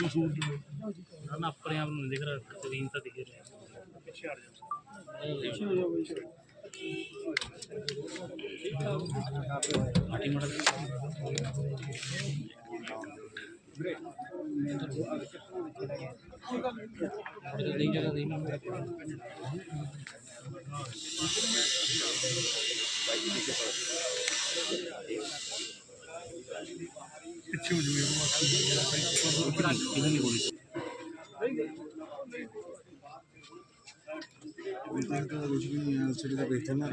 ਵੀ suit ਨਾ। ਆਪਣੇ ਆਪ ਨੂੰ ਦੇਖ ਰਿਹਾ ਸਕਰੀਨ ਤਾਂ ਦਿਖ ਰਿਹਾ। ਪਿੱਛੇ ਹਟ ਜਾ ਪਿੱਛੇ ਹੋ ਜਾ ਬਈ ਆਟੀ ਮੜਾ ਬ੍ਰੇਕ ਨਹੀਂ ਜਗਾ ਨਹੀਂ ਬਾਈ ਜੀ ਕੇ ਪਾਸ ਪਿੱਛੇ ਹੋ ਜੂਗੇ ਕੁਝ ਵੀ ਨਹੀਂ ਹੈ ਸਿਰੇ ਦਾ ਬੈਠਾ ਨਾ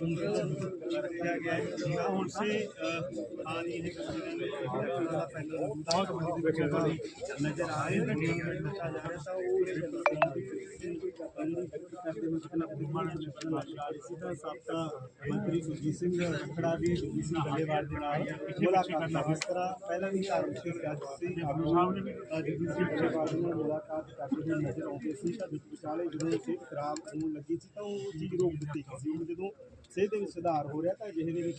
ਰੱਖਿਆ ਗਿਆ ਹੈ ਹੁਣ ਸੇ ਆ ਰਹੀ ਹੈ ਪਹਿਲਾਂ ਤਾਂ ਕਮੇਟੀ ਕਰਦੇ ਵਿੱਚ ਕਿੰਨਾ ਪ੍ਰਮਾਣ ਸੀ ਤਾਂ ਸਾਬਕਾ ਮੰਤਰੀ ਸੁਜੀਤ ਸਿੰਘ ਖੜਾ ਵੀ ਸੁਜੀਤ ਸਿੰਘ ਬੱਲੇਵਾਲ ਦੇ ਨਾਲ ਮੁਲਾਕਾਤ ਕਰਨਾ ਇਸ ਤਰ੍ਹਾਂ ਪਹਿਲਾਂ ਵੀ ਧਾਰਮਿਕ ਸਿਆਸਤ ਸੀ ਆਗੂ ਸਾਹਿਬ ਨੇ ਸੁਜੀਤ ਸਿੰਘ ਬੱਲੇਵਾਲ ਨਾਲ ਮੁਲਾਕਾਤ ਕਰਦੇ ਹੋਏ ਨਜ਼ਰ ਆਉਂਦੇ ਸੀ। ਤਾਂ ਵਿੱਚ ਵਿਚਾਲੇ ਜਦੋਂ ਸਿਹਤ ਖਰਾਬ ਹੋਣ ਲੱਗੀ ਸੀ ਤਾਂ ਉਹ ਚੀਜ਼ ਰੋਕ ਦਿੱਤੀ ਗਈ ਸੀ। ਜਦੋਂ ਸਿਹਤ ਦੇ ਵਿੱਚ ਸੁਧਾਰ ਹੋ ਰਿਹਾ ਤਾਂ ਅਜਿਹੇ ਦੇ ਵਿੱਚ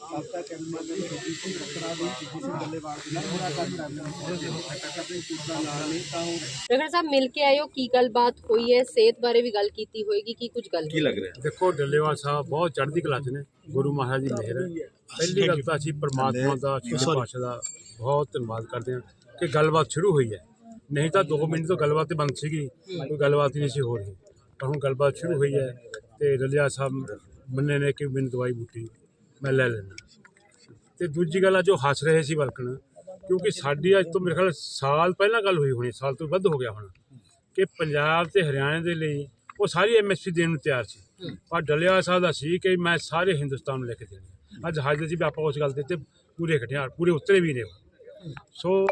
ਸਾਬਕਾ ਕੈਬਨਿਟ ਮੰਤਰੀ ਸੁਜੀਤ ਸਿੰਘ ਖੜਾ ਵੀ ਸੁਜੀਤ ਸਿੰਘ ਬੱਲੇਵਾਲ ਦੇ ਨਾਲ ਮੁਲਾਕਾਤ ਕਰਦੇ ਨੇ। ਜਦੋਂ ਫੈਕਟਰ ਕਰਦੇ ਕੁਝ ਦਾ ਨਾਲ ਨਹੀਂ ਤਾਂ ਉਹ ਰਗੜ ਸਾਹਿਬ ਮਿਲ ਕੇ ਆਇਓ ਕੀ ਗੱਲਬਾਤ ਹੋਈ ਹੈ? ਸਿਹਤ ਬਾਰੇ ਵੀ ਗੱਲ ਕੀਤੀ ਹੋਏਗੀ ਕੀ ਕੁਝ ਗੱਲ ਕੀ ਲੱਗ ਰਿਹਾ? ਦੇਖੋ ਡੱਲੇਵਾਲ ਸਾਹਿਬ ਬਹੁਤ ਚੜ੍ਹਦੀ ਕਲਾ 'ਚ ਨੇ ਗੁਰੂ ਮਹਾਰਾਜ ਦੀ ਮਿਹਰ ਹੈ। ਪਹਿਲੀ ਗੱਲ ਤਾਂ ਅਸੀਂ ਪ੍ਰਮਾਤਮਾ ਦਾ ਸ਼੍ਰੀ ਪਾਤਸ਼ਾਹ ਦਾ ਬਹੁਤ ਧੰਨਵਾਦ ਕਰਦੇ ਹਾਂ ਕਿ ਗੱਲਬਾਤ ਸ਼ੁਰੂ ਹੋਈ ਹੈ। ਨਹੀਂ ਤਾਂ 2 ਮਿੰਟ ਤੋਂ ਗੱਲਬਾਤ ਬੰਦ ਸੀਗੀ ਕੋਈ ਗੱਲਬਾਤ ਨਹੀਂ ਸੀ ਹੋ ਰਹੀ। ਪਰ ਹੁਣ ਗੱਲਬਾਤ ਸ਼ੁਰੂ ਹੋਈ ਹੈ ਤੇ ਡੱਲੇਵਾਲ ਸਾਹਿਬ ਮੰਨੇ ਨੇ ਕਿ ਮੈਨੂੰ ਦਵਾਈ ਬੂਟੀ ਮੈਂ ਲੈ ਲੈਣਾ ਤੇ ਦੂਜੀ ਗੱਲ ਆ, ਜੋ ਹੱਸ ਰਹੇ ਸੀ ਵਰਕਣ, ਕਿਉਂਕਿ ਸਾਡੀ ਅੱਜ ਤੋਂ ਮੇਰੇ ਖਿਆਲ ਸਾਲ ਪਹਿਲਾਂ ਗੱਲ ਹੋਈ ਹੋਣੀ, ਸਾਲ ਤੋਂ ਵੱਧ ਹੋ ਗਿਆ ਹੋਣਾ, ਕਿ ਪੰਜਾਬ ਤੇ ਹਰਿਆਣਾ ਦੇ ਲਈ ਉਹ ਸਾਰੀ ਐਮਐਸਪੀ ਦੇਣ ਨੂੰ ਤਿਆਰ ਸੀ। ਪਰ ਡਲਿਆ ਸਾਹਿਬ ਦਾ ਸੀ ਕਿ ਮੈਂ ਸਾਰੇ ਹਿੰਦੁਸਤਾਨ ਨੂੰ ਲੈ ਕੇ ਦੇਣੀ ਅੱਜ ਹਾਜ਼ਰ ਜੀ ਵੀ ਆਪਾਂ ਉਸ ਗੱਲ ਦੇ ਤੇ ਪੂਰੇ ਇਕੱਠੇ ਪੂਰੇ ਉਤਰੇ ਵੀ ਨੇ ਉਹ। ਸੋ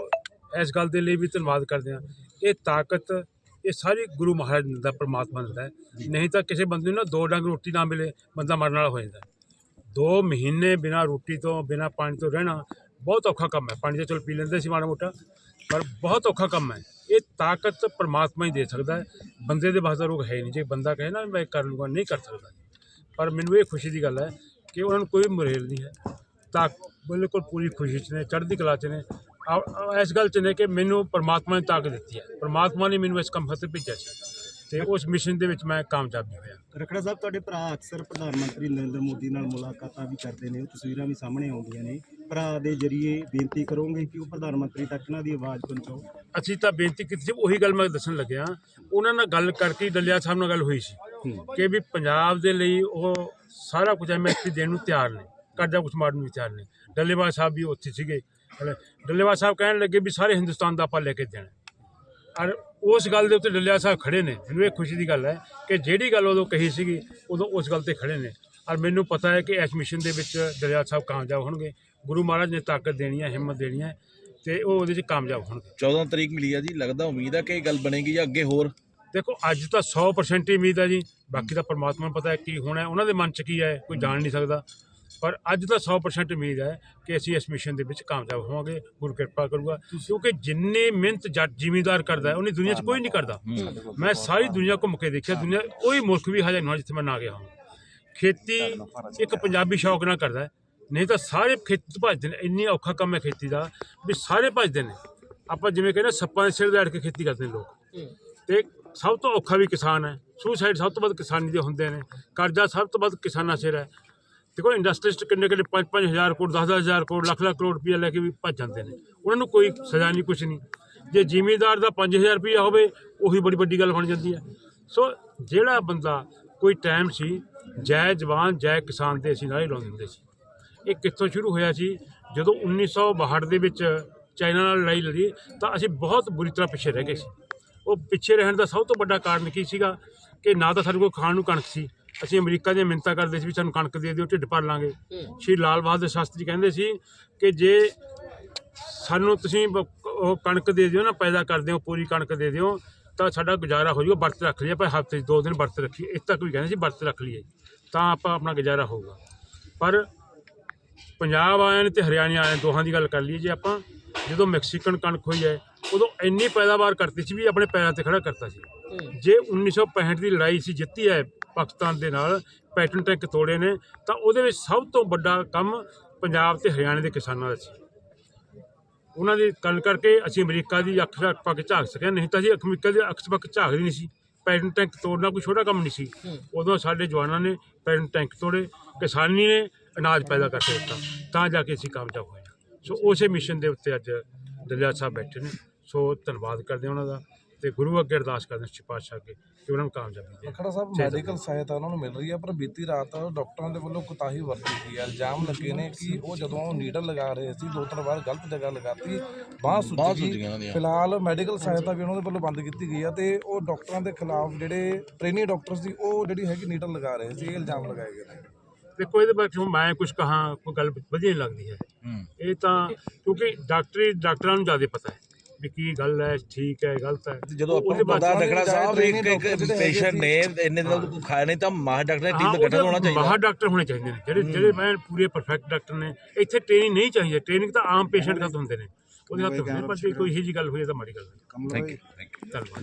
ਇਸ ਗੱਲ ਦੇ ਲਈ ਵੀ ਧੰਨਵਾਦ ਕਰਦੇ ਹਾਂ। ਇਹ ਤਾਕਤ ਇਹ ਸਾਰੀ ਗੁਰੂ ਮਹਾਰਾਜ ਦਾ ਪ੍ਰਮਾਤਮਾ ਦਿੰਦਾ ਹੈ। ਨਹੀਂ ਤਾਂ ਕਿਸੇ ਬੰਦੇ ਨੂੰ ਨਾ ਦੋ ਡੰਗ ਰੋਟੀ ਨਾ ਮਿਲੇ, ਬੰਦਾ ਮਰਨ ਵਾਲਾ ਹੋ ਜਾਂਦਾ ਦੋ ਮਹੀਨੇ ਬਿਨਾ ਰੋਟੀ ਤੋਂ, ਬਿਨਾ ਪਾਣੀ ਤੋਂ ਰਹਿਣਾ ਬਹੁਤ ਔਖਾ ਕੰਮ ਹੈ। ਪਾਣੀ ਤਾਂ ਚਲ ਪੀ ਲੈਂਦੇ ਸੀ ਮਾੜਾ ਮੋਟਾ, ਪਰ ਬਹੁਤ ਔਖਾ ਕੰਮ ਹੈ। ਇਹ ਤਾਕਤ ਪਰਮਾਤਮਾ ਹੀ ਦੇ ਸਕਦਾ ਹੈ। ਬੰਦੇ ਦੇ ਵਾਸਤੇ ਰੋਗ ਹੈ ਨਹੀਂ। ਜੇ ਬੰਦਾ ਕਹੇ ਨਾ, ਮੈਂ ਕਰ ਲੂੰਗਾ ਨਹੀਂ ਕਰ ਸਕਦਾ। ਪਰ ਮੈਨੂੰ ਇਹ ਖੁਸ਼ੀ ਦੀ ਗੱਲ ਹੈ ਕਿ ਉਹਨਾਂ ਨੂੰ ਕੋਈ ਮਰੇਲ ਨਹੀਂ ਹੈ। ਤਾਂ ਬਿਲਕੁਲ ਪੂਰੀ ਖੁਸ਼ੀ 'ਚ ਨੇ, ਚੜ੍ਹਦੀ ਕਲਾ 'ਚ ਨੇ। ਇਸ ਗੱਲ 'ਚ ਨੇ ਕਿ ਮੈਨੂੰ ਪਰਮਾਤਮਾ ਨੇ ਤਾਕਤ ਦਿੱਤੀ ਹੈ। ਪਰਮਾਤਮਾ ਨੇ ਮੈਨੂੰ ਇਸ ਕੰਮ ਖਾਤਰ ਭੇਜਿਆ ਸੀ। ਤੇ ਉਸ ਮਿਸ਼ਨ ਦੇ ਵਿੱਚ ਮੈਂ ਕਾਮਯਾਬ ਹੋਇਆ। ਰਖੜਾ ਸਾਹਿਬ ਤੁਹਾਡੇ ਭਰਾ ਅਕਸਰ ਪ੍ਰਧਾਨ ਮੰਤਰੀ ਨਰਿੰਦਰ ਮੋਦੀ ਨਾਲ ਮੁਲਾਕਾਤਾਂ ਵੀ ਕਰਦੇ ਨੇ। ਉਹ ਤਸਵੀਰਾਂ ਵੀ ਸਾਹਮਣੇ ਆਉਂਦੀਆਂ ਨੇ। ਭਰਾ ਦੇ ਜਰੀਏ ਬੇਨਤੀ ਕਰੋਗੇ ਕਿ ਉਹ ਪ੍ਰਧਾਨ ਮੰਤਰੀ ਤੱਕ ਇਹਨਾਂ ਦੀ ਆਵਾਜ਼ ਪਹੁੰਚਾਓ। ਅਸੀਂ ਤਾਂ ਬੇਨਤੀ ਕੀਤੀ ਸੀ ਉਹੀ ਗੱਲ ਮੈਂ ਦੱਸਣ ਲੱਗਿਆ। ਉਹਨਾਂ ਨਾਲ ਗੱਲ ਕਰਕੇ ਹੀ ਡੱਲਿਆ ਸਾਹਿਬ ਨਾਲ ਗੱਲ ਹੋਈ ਸੀ ਕਿ ਵੀ ਪੰਜਾਬ ਦੇ ਲਈ ਉਹ ਸਾਰਾ ਕੁਝ ਐਮਐਸਪੀ ਦੇਣ ਨੂੰ ਤਿਆਰ ਨੇ। ਕਰਜ਼ਾ ਕੁਝ ਮਾਰਨ ਨੂੰ ਤਿਆਰ ਨੇ। ਡੱਲੇਵਾਲ ਸਾਹਿਬ ਵੀ ਉੱਥੇ ਸੀਗੇ। ਹਲੇ ਡੱਲੇਵਾਲ ਸਾਹਿਬ ਕਹਿਣ ਲੱਗੇ ਵੀ ਸਾਰੇ ਹਿੰਦੁਸਤਾਨ ਦਾ ਆਪਾਂ ਲੈ ਕੇ ਦੇਣਾ ਔਰ ਉਸ ਗੱਲ ਦੇ ਉੱਤੇ ਡੱਲੇਵਾਲ ਸਾਹਿਬ ਖੜੇ ਨੇ। ਮੈਨੂੰ ਇਹ ਖੁਸ਼ੀ ਦੀ ਗੱਲ ਹੈ ਕਿ ਜਿਹੜੀ ਗੱਲ ਉਦੋਂ ਕਹੀ ਸੀਗੀ ਉਦੋਂ ਉਸ ਗੱਲ ਤੇ ਖੜੇ ਨੇ। ਔਰ ਮੈਨੂੰ ਪਤਾ ਹੈ ਕਿ ਇਸ ਮਿਸ਼ਨ ਦੇ ਵਿੱਚ ਡੱਲੇਵਾਲ ਸਾਹਿਬ ਕਾਮਯਾਬ ਹੋਣਗੇ। ਗੁਰੂ ਮਹਾਰਾਜ ਨੇ ਤਾਕਤ ਦੇਣੀ ਹੈ ਹਿੰਮਤ ਦੇਣੀ ਹੈ ਤੇ ਉਹ ਉਹਦੇ 'ਚ ਕਾਮਯਾਬ ਹੋਣਗੇ। 14 ਤਰੀਕ ਮਿਲੀ ਆ ਜੀ ਲੱਗਦਾ ਉਮੀਦ ਆ ਕਿ ਇਹ ਗੱਲ ਬਣੇਗੀ ਜਾਂ ਅੱਗੇ ਹੋਰ? ਦੇਖੋ ਅੱਜ ਤਾਂ 100% ਹੀ ਉਮੀਦ ਹੈ ਜੀ। ਬਾਕੀ ਤਾਂ ਪਰਮਾਤਮਾ ਨੂੰ ਪਤਾ ਹੈ ਕੀ ਹੋਣਾ ਹੈ। ਉਹਨਾਂ ਦੇ ਮਨ 'ਚ ਕੀ ਹੈ ਕੋਈ ਜਾਣ ਨਹੀਂ ਸਕਦਾ। ਪਰ ਅੱਜ ਤਾਂ 100% ਉਮੀਦ ਹੈ ਕਿ ਅਸੀਂ ਇਸ ਮਿਸ਼ਨ ਦੇ ਵਿੱਚ ਕਾਮਯਾਬ ਹੋਵਾਂਗੇ, ਗੁਰੂ ਕਿਰਪਾ ਕਰੂਗਾ, ਕਿਉਂਕਿ ਜਿੰਨੇ ਮਿਹਨਤ ਜੱਟ ਜ਼ਿਮੀਂਦਾਰ ਕਰਦਾ ਹੈ, ਉਹਨੀ ਦੁਨੀਆ 'ਚ ਕੋਈ ਨਹੀਂ ਕਰਦਾ। ਮੈਂ ਸਾਰੀ ਦੁਨੀਆ ਘੁੰਮ ਕੇ ਦੇਖਿਆ, ਦੁਨੀਆ, ਕੋਈ ਮੁਲਕ ਵੀ ਹਜੇ ਨਹੀਂ ਜਿੱਥੇ ਮੈਂ ਨਾ ਗਿਆ ਹਾਂ ਖੇਤੀ ਇੱਕ ਪੰਜਾਬੀ ਸ਼ੌਕ ਨਾਲ ਕਰਦਾ ਹੈ। ਨਹੀਂ ਤਾਂ ਸਾਰੇ ਖੇਤ ਭੱਜਦੇ ਨੇ, ਇੰਨੀ ਔਖਾ ਕੰਮ ਹੈ ਖੇਤੀ ਦਾ, ਵੀ ਸਾਰੇ ਭੱਜਦੇ ਨੇ। ਆਪਾਂ ਜਿਵੇਂ ਕਹਿੰਦੇ ਸੱਪਾਂ ਦੇ ਸਿਰ ਦੇ ਕੇ ਖੇਤੀ ਕਰਦੇ ਨੇ ਲੋਕ। ਤੇ ਸਭ ਤੋਂ ਔਖਾ ਵੀ ਕਿਸਾਨ ਹੈ। ਸੁਸਾਈਡ ਸਭ ਤੋਂ ਵੱਧ ਕਿਸਾਨੀ ਦੇ ਹੁੰਦੇ ਨੇ। ਕਰਜ਼ਾ ਸਭ ਤੋਂ ਵੱਧ ਕਿਸਾਨਾਂ ਸਿਰ ਹੈ। ਦੇਖੋ ਇੰਡਸਟਰੀਸਟ ਕਿੰਨੇ ਕਿੰਨੇ 5-5000 ਕਰੋੜ 10-10000 ਕਰੋੜ, ਲੱਖ ਲੱਖ ਕਰੋੜ ਰੁਪਇਆ ਲੈ ਕੇ ਵੀ ਭੱਜ ਜਾਂਦੇ ਨੇ। ਉਹਨਾਂ ਨੂੰ ਕੋਈ ਸਜ਼ਾ ਨਹੀਂ, ਕੁਛ ਨਹੀਂ। ਜੇ ਜ਼ਿਮੀਂਦਾਰ ਦਾ 5000 ਰੁਪਇਆ ਹੋਵੇ, ਉਹੀ ਬੜੀ ਵੱਡੀ ਗੱਲ ਬਣ ਜਾਂਦੀ ਹੈ। ਸੋ ਜਿਹੜਾ ਬੰਦਾ ਕੋਈ ਟਾਈਮ ਸੀ, ਜੈ ਜਵਾਨ, ਜੈ ਕਿਸਾਨ ਦੇ ਅਸੀਂ ਨਾਰੇ ਲਾਉਂਦੇ ਹੁੰਦੇ ਸੀ। ਇਹ ਕਿੱਥੋਂ ਸ਼ੁਰੂ ਹੋਇਆ ਸੀ? ਜਦੋਂ 1962 ਦੇ ਵਿੱਚ ਚਾਈਨਾ ਨਾਲ ਲੜਾਈ ਲੜੀ, ਤਾਂ ਅਸੀਂ ਬਹੁਤ ਬੁਰੀ ਤਰ੍ਹਾਂ ਪਿੱਛੇ ਰਹਿ ਗਏ ਸੀ। ਉਹ ਪਿੱਛੇ ਰਹਿਣ ਦਾ ਸਭ ਤੋਂ ਵੱਡਾ ਕਾਰਨ ਕੀ ਸੀਗਾ? ਕਿ ਨਾ ਤਾਂ ਸਾਡੇ ਕੋਲ ਖਾਣ ਨੂੰ ਕਣਕ ਸੀ ਅਸੀਂ ਅਮਰੀਕਾ ਦੀਆਂ ਮਿੰਨਤਾਂ ਕਰਦੇ ਸੀ ਵੀ ਸਾਨੂੰ ਕਣਕ ਦੇ ਦਿਓ ਢਿੱਡ ਭਰ ਲਾਂਗੇ। ਸ਼੍ਰੀ ਲਾਲ ਬਹਾਦਰ ਸ਼ਾਸਤਰੀ ਕਹਿੰਦੇ ਸੀ ਕਿ ਜੇ ਸਾਨੂੰ ਤੁਸੀਂ ਉਹ ਕਣਕ ਦੇ ਦਿਓ ਨਾ ਪੈਦਾ ਕਰਦੇ ਹੋ ਪੂਰੀ ਕਣਕ ਦੇ ਦਿਓ ਤਾਂ ਸਾਡਾ ਗੁਜ਼ਾਰਾ ਹੋ ਜਾਊਗਾ ਵਰਤ ਰੱਖ ਲਈਏ ਆਪਾਂ ਹਫ਼ਤੇ 'ਚ ਦੋ ਦਿਨ ਵਰਤ ਰੱਖੀਏ। ਇਸ ਤੱਕ ਵੀ ਕਹਿੰਦੇ ਸੀ ਵਰਤ ਰੱਖ ਲਈਏ। ਤਾਂ ਆਪਾਂ ਆਪਣਾ ਗੁਜ਼ਾਰਾ ਹੋਊਗਾ। ਪਰ ਪੰਜਾਬ ਆਇਆਂ ਨੇ ਤੇ ਹਰਿਆਣਾ ਆਇਆਂ ਦੋਹਾਂ ਦੀ ਗੱਲ ਕਰ ਲਈਏ ਜੇ ਆਪਾਂ ਜਦੋਂ ਮੈਕਸੀਕਨ ਕਣਕ ਹੋਈ ਹੈ ਉਦੋਂ ਇੰਨੀ ਪੈਦਾਵਾਰ ਕਰਤੀ ਸੀ ਵੀ ਆਪਣੇ ਪੈਰਾਂ ਤੇ ਖੜਾ ਕਰਤਾ ਸੀ। ਜੇ 1965 ਦੀ ਲੜਾਈ ਸੀ ਜਿੱਤੀ ਹੈ ਪਾਕਿਸਤਾਨ ਦੇ ਨਾਲ ਪੈਟਰਨ ਟੈਂਕ ਤੋੜੇ ਨੇ ਤਾਂ ਉਹਦੇ ਵਿੱਚ ਸਭ ਤੋਂ ਵੱਡਾ ਕੰਮ ਪੰਜਾਬ ਤੇ ਹਰਿਆਣੇ ਦੇ ਕਿਸਾਨਾਂ ਦਾ ਸੀ। ਉਹਨਾਂ ਦੀ ਗੱਲ ਕਰਕੇ ਅਸੀਂ ਅਮਰੀਕਾ ਦੀ ਅੱਖ ਰੱਖ ਪਾ ਕੇ ਝਾਕ ਸਕਿਆ ਨਹੀਂ ਤਾਂ ਅਸੀਂ ਅਮਰੀਕਾ ਦੀ ਅੱਖ ਪਾ ਕੇ ਝਾਕਦੇ ਨਹੀਂ ਸੀ। ਪੈਟਰਨ ਟੈਂਕ ਤੋੜਨਾ ਕੋਈ ਛੋਟਾ ਕੰਮ ਨਹੀਂ ਸੀ। ਉਦੋਂ ਸਾਡੇ ਜਵਾਨਾਂ ਨੇ ਪੈਟਰਨ ਟੈਂਕ ਤੋੜੇ ਕਿਸਾਨੀ ਨੇ ਅਨਾਜ ਪੈਦਾ ਕਰਕੇ ਦਿੱਤਾ ਤਾਂ ਜਾ ਕੇ ਅਸੀਂ ਕਾਮਯਾਬ ਹੋਏ। ਸੋ ਉਸੇ ਮਿਸ਼ਨ ਦੇ ਉੱਤੇ ਅੱਜ ਦਲਿਆ ਸਾਹਿਬ ਬੈਠੇ ਨੇ। ਸੋ ਧੰਨਵਾਦ ਕਰਦੇ ਹਾਂ ਉਹਨਾਂ ਦਾ। ਤੇ ਗੁਰੂ ਅੱਗੇ ਅਰਦਾਸ ਕਰਦੇ ਹਾਂ ਸੱਚੇ ਪਾਤਸ਼ਾਹ ਅੱਗੇ ਕਿ ਉਹਨਾਂ ਨੂੰ ਕਾਮਯਾਬੀ ਦੇ ਖੜਾ ਸਾਹਿਬ ਮੈਡੀਕਲ ਸਹਾਇਤਾ ਉਹਨਾਂ ਨੂੰ ਮਿਲ ਰਹੀ ਹੈ ਪਰ ਬੀਤੀ ਰਾਤ ਡਾਕਟਰਾਂ ਦੇ ਵੱਲੋਂ ਕੁਤਾਹੀ ਵਰਤੀ ਗਈ ਹੈ। ਇਲਜ਼ਾਮ ਲੱਗੇ ਨੇ ਕਿ ਉਹ ਜਦੋਂ ਨੀਡਲ ਲਗਾ ਰਹੇ ਸੀ ਦੋ ਤਿੰਨ ਵਾਰ ਗਲਤ ਜਗ੍ਹਾ ਲਗਾਤੀ ਬਾਂਹ ਸੁੱਜ ਗਈ। ਫਿਲਹਾਲ ਮੈਡੀਕਲ ਸਹਾਇਤਾ ਵੀ ਉਹਨਾਂ ਦੇ ਵੱਲੋਂ ਬੰਦ ਕੀਤੀ ਗਈ ਹੈ ਤੇ ਉਹ ਡਾਕਟਰਾਂ ਦੇ ਖਿਲਾਫ ਜਿਹੜੇ ਟ੍ਰੇਨੀ ਡਾਕਟਰ ਸੀ ਉਹ ਜਿਹੜੀ ਹੈਗੀ ਨੀਡਲ ਲਗਾ ਰਹੇ ਸੀ ਇਹ ਇਲਜ਼ਾਮ ਲਗਾਏ ਗਏ ਨੇ। ਦੇਖੋ ਇਹਦੇ ਬਾਰੇ ਕਿਉਂ ਮੈਂ ਕੁਝ ਕਹਾਂ ਕੋਈ ਗੱਲ ਵਧੀਆ ਨਹੀਂ ਲੱਗਦੀ ਹੈ। ਇਹ ਤਾਂ ਕਿਉਂਕਿ ਡਾਕਟਰੀ ਡਾਕਟਰਾਂ ਨੂੰ ਜ਼ਿਆਦਾ ਪਤਾ ਹੈ। ਵੀ ਕੀ ਗੱਲ ਹੈ ਠੀਕ ਹੈ ਗਲਤ ਹੈ। ਜਦੋਂ ਆਪਾਂ ਨੂੰ ਪਤਾ ਰਖੜਾ ਸਾਹਿਬ ਇੱਕ ਇੱਕ ਡਾਕਟਰ ਪੇਸ਼ੈਂਟ ਨੇ ਇੰਨੇ ਦਿਨ ਤੋਂ ਖਾਇਆ ਨਹੀਂ ਤਾਂ ਮਾਹਰ ਡਾਕਟਰ ਦੀ ਟੀਮ ਦਾ ਗਠਨ ਹੋਣਾ ਚਾਹੀਦਾ। ਬਾਹਰ ਡਾਕਟਰ ਹੋਣੇ ਚਾਹੀਦੇ ਨੇ। ਜਿਹੜੇ ਜਿਹੜੇ ਮੈਂ ਪੂਰੇ ਪਰਫੈਕਟ ਡਾਕਟਰ ਨੇ ਇੱਥੇ ਟ੍ਰੇਨਿੰਗ ਨਹੀਂ ਚਾਹੀਦੀ। ਟ੍ਰੇਨਿੰਗ ਤਾਂ ਆਮ ਪੇਸ਼ੈਂਟ ਖਾਤ ਹੁੰਦੇ ਨੇ। ਉਹਦੇ ਹੱਥ ਹੁੰਦੇ ਨੇ। ਪਰ ਜੇ ਕੋਈ ਇਹੋ ਜਿਹੀ ਗੱਲ ਹੋਈ ਤਾਂ ਮਾੜੀ ਗੱਲ ਹੈ। Kamal thank you thank you ਧੰਨਵਾਦ।